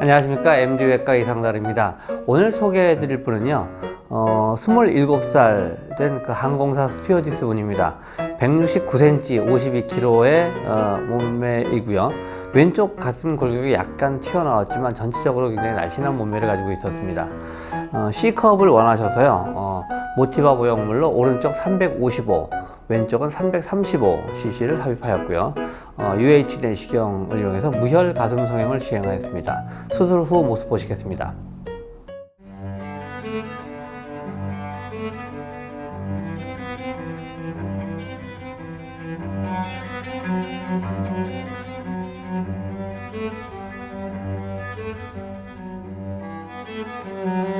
안녕하십니까 MD외과 이상달입니다. 오늘 소개해드릴 분은요, 어, 27살 된 그 항공사 스튜어디스 분입니다. 169cm, 52kg의 어, 몸매이고요. 왼쪽 가슴 골격이 약간 튀어나왔지만 전체적으로 굉장히 날씬한 몸매를 가지고 있었습니다. 어, C컵을 원하셔서요, 어, 모티바 보형물로 오른쪽 355, 왼쪽은 335cc를 삽입하였고요. 어, UHD 내시경을 이용해서 무혈 가슴 성형을 시행하였습니다. 수술 후 모습 보시겠습니다. 음.